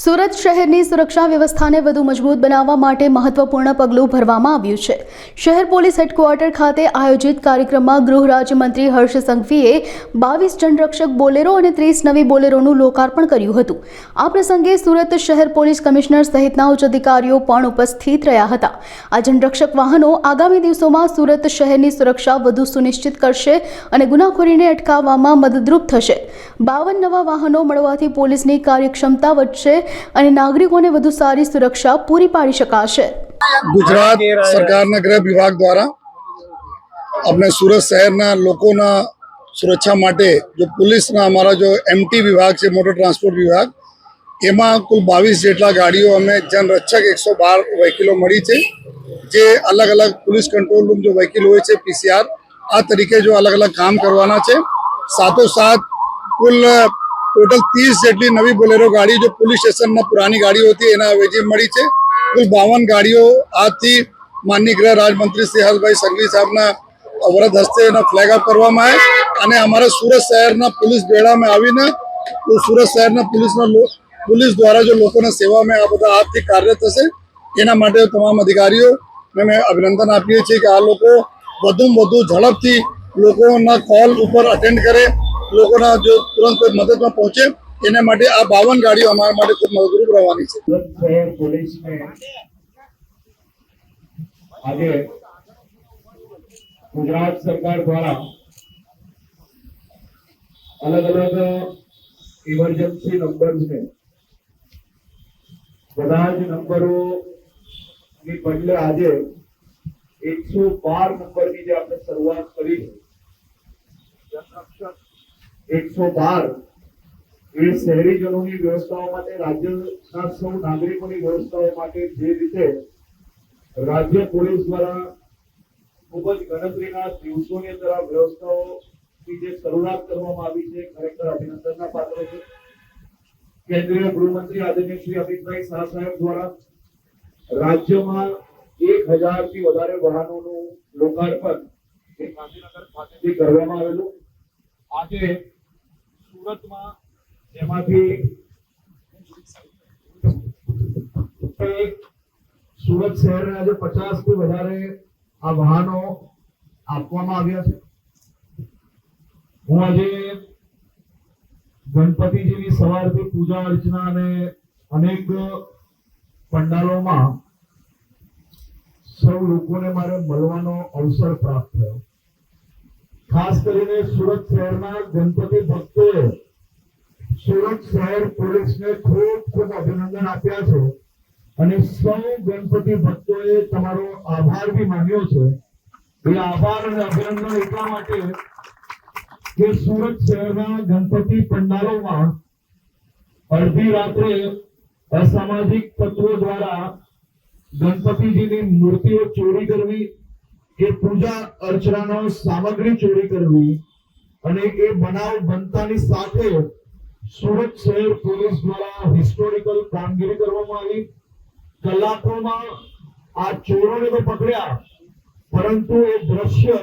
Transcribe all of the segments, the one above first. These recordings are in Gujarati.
સુરત શહેરની સુરક્ષા વ્યવસ્થાને વધુ મજબૂત બનાવવા માટે મહત્વપૂર્ણ પગલું ભરવામાં આવ્યું છે. શહેર પોલીસ હેડક્વાર્ટર ખાતે આયોજિત કાર્યક્રમમાં ગૃહ રાજ્યમંત્રી હર્ષ સંઘવીએ બાવીસ જનરક્ષક બોલેરો અને ત્રીસ નવી બોલેરોનું લોકાર્પણ કર્યું હતું. આ પ્રસંગે સુરત શહેર પોલીસ કમિશનર સહિતના ઉચ્ચ અધિકારીઓ પણ ઉપસ્થિત રહ્યા હતા. આ જનરક્ષક વાહનો આગામી દિવસોમાં સુરત શહેરની સુરક્ષા વધુ સુનિશ્ચિત કરશે અને ગુનાખોરીને અટકાવવામાં મદદરૂપ થશે. બાવન નવા વાહનો મળવાથી પોલીસની કાર્યક્ષમતા વધશે અને નાગરિકોને વધુ સારી સુરક્ષા પૂરી પાડી શકાશે. ગુજરાત સરકારના ગૃહ વિભાગ દ્વારા આપણે સુરત શહેરના લોકોના સુરક્ષા માટે જો પોલીસના અમારા જો એમટી વિભાગ છે મોટર ટ્રાન્સપોર્ટ વિભાગ એમાં કુલ બાવીસ જેટલા ગાડીઓ અમે જનરક્ષક એકસો બાર વહીકલો મળી છે જે અલગ અલગ પોલીસ કંટ્રોલ રૂમ જો વહીકલ હોય છે પીસીઆર આ તરીકે જો અલગ અલગ કામ કરવાના છે. સાથોસાથ કુલ ટોટલ ત્રીસ જેટલી નવી બોલેરો ગાડી જો પોલીસ સ્ટેશનના પુરાની ગાડીઓ હતી, એના અવેજી મળી છે. કુલ બાવન ગાડીઓ આજથી માનની ગૃહ રાજમંત્રી શ્રી હર્ષભાઈ સંઘવી સાહેબના વરદ હસ્તે એનો ફ્લેગ અપ કરવામાં આવે અને અમારા સુરત શહેરના પોલીસ બેડામાં આવીને સુરત શહેરના પોલીસના પોલીસ દ્વારા જો લોકોના સેવામાં આ બધા આજથી કાર્ય થશે, એના માટે તમામ અધિકારીઓ અમે અભિનંદન આપીએ છીએ કે આ લોકો વધુમાં વધુ ઝડપથી લોકોના કોલ ઉપર અટેન્ડ કરે લોકોના જો તુરંત મદદમાં પહોંચે, એના માટે આ બાવન ગાડીઓ અમારા માટે ખૂબ મદદરૂપ રહેવાની છે. આજે ગુજરાત સરકાર દ્વારા અલગ અલગ ઇમરજન્સી નંબર્સને બધા જ નંબરો ની બદલે આજે એકસો બાર નંબરની જે આપણે શરૂઆત કરી છે એકસો બાર એ શહેરીજનોની વ્યવસ્થાઓ માટે, રાજ્યના સૌ નાગરિકોની વ્યવસ્થાઓ માટે જે રીતે રાજ્ય પોલીસ દ્વારા ખૂબ જ ગણતરીના દિવસોની અંદર આ વ્યવસ્થાઓની જે શરૂઆત કરવામાં આવી છે, ખરેખર અભિનંદનના પાત્ર છે. કેન્દ્રીય ગૃહમંત્રી આદરણીય શ્રી અમિતભાઈ શાહ સાહેબ દ્વારા રાજ્યમાં એક હજારથી વધારે વાહનોનું લોકાર્પણ એ ગાંધીનગર ખાતેથી કરવામાં આવેલું. આજે સુરતમાં એમાંથી સુરત શહેરને આજે પચાસથી વધારે આ વાહનો આપવામાં આવ્યા છે. હું આજે ગણપતિજીની સવારથી પૂજા અર્ચના અને અનેક પંડાલોમાં સૌ લોકોને મારે મળવાનો અવસર પ્રાપ્ત થયો. ખાસ કરીને સુરત શહેરના ગણપતિ ભક્તોએ સુરત શહેર પોલીસને ખૂબ ખૂબ અભિનંદન આપ્યા છે. અને સૌ ગણપતિ ભક્તોએ તમારો આભાર બી માન્યો છે. એ આભાર અને અભિનંદન એટલા માટે કે સુરત શહેરના ગણપતિ પંડાલોમાં અડધી રાત્રે અસામાજિક તત્વો દ્વારા ગણપતિજીની મૂર્તિઓ ચોરી કરવી કે પૂજા અર્ચનાનો સામગ્રી ચોરી કરવી અને એ બનાવ બનતાની સાથે સુરત શહેર પોલીસ દ્વારા હિસ્ટોરિકલ કામગીરી કરવામાં આવી. કલાકોમાં આ ચોરોને તો પકડ્યા, પરંતુ એ દ્રશ્ય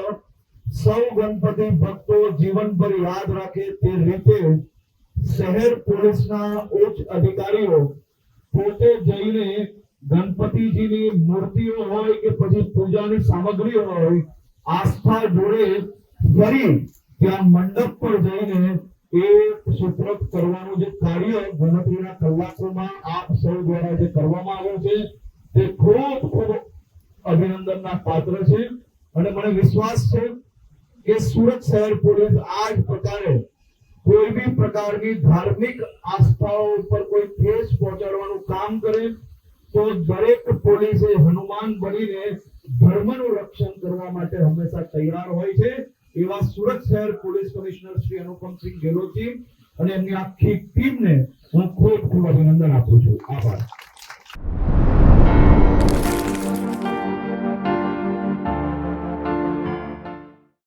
સૌ ગણપતિ ભક્તો જીવનભર યાદ રાખે તે રીતે શહેર પોલીસના ઉચ્ચ અધિકારીઓ પોતે જઈને ગણપતિજીની મૂર્તિઓ હોય કે પછી પૂજાની સામગ્રી હોય, આસ્થા જોડે ફરી ત્યાં મંડપ પર જઈને એ સુપ્રત કરવાનું જે કાર્ય ગણતરીના કલાકોમાં આપ સૌ દ્વારા જે કરવામાં આવ્યું છે, તે ખૂબ ખૂબ અભિનંદનના પાત્ર છે. અને મને વિશ્વાસ છે કે સુરત શહેર પોલીસ આ જ પ્રકારે કોઈ બી પ્રકારની ધાર્મિક આસ્થાઓ ઉપર કોઈ ઠેસ પહોંચાડવાનું કામ કરે તો દરેક પોલીસે હનુમાન બનીને ધર્મનું રક્ષણ કરવા માટે હંમેશા તૈયાર હોય છે. એવા સુરત શહેર પોલીસ કમિશનર શ્રી અનુપમસિંહ ગેહલોતજી અને એમની આખી ટીમને હું ખૂબ ખૂબ અભિનંદન આપું છું. આભાર.